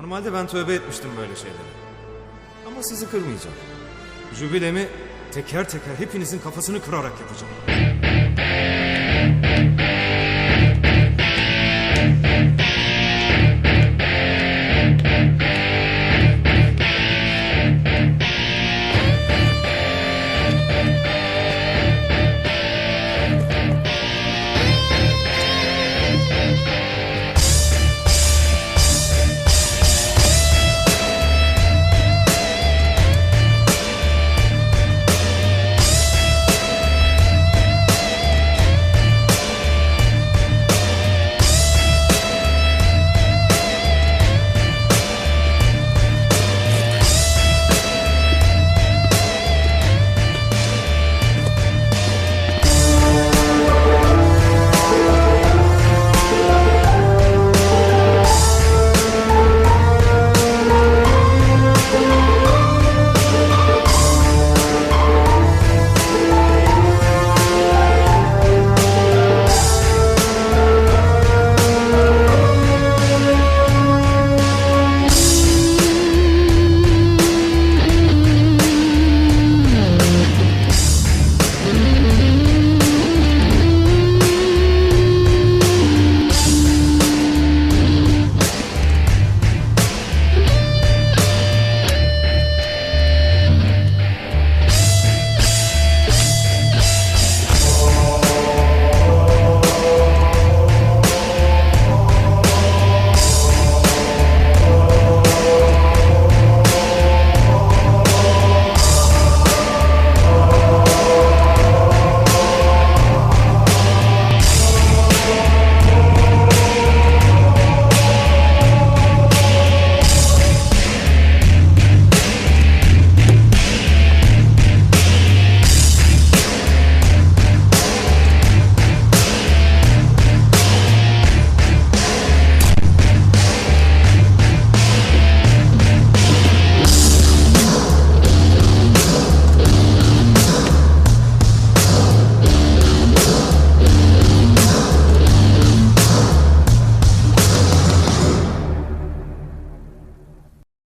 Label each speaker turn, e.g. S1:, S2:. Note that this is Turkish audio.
S1: Normalde ben tövbe etmiştim böyle şeylere. Ama sizi kırmayacağım. Jübilemi teker teker hepinizin kafasını kırarak yapacağım.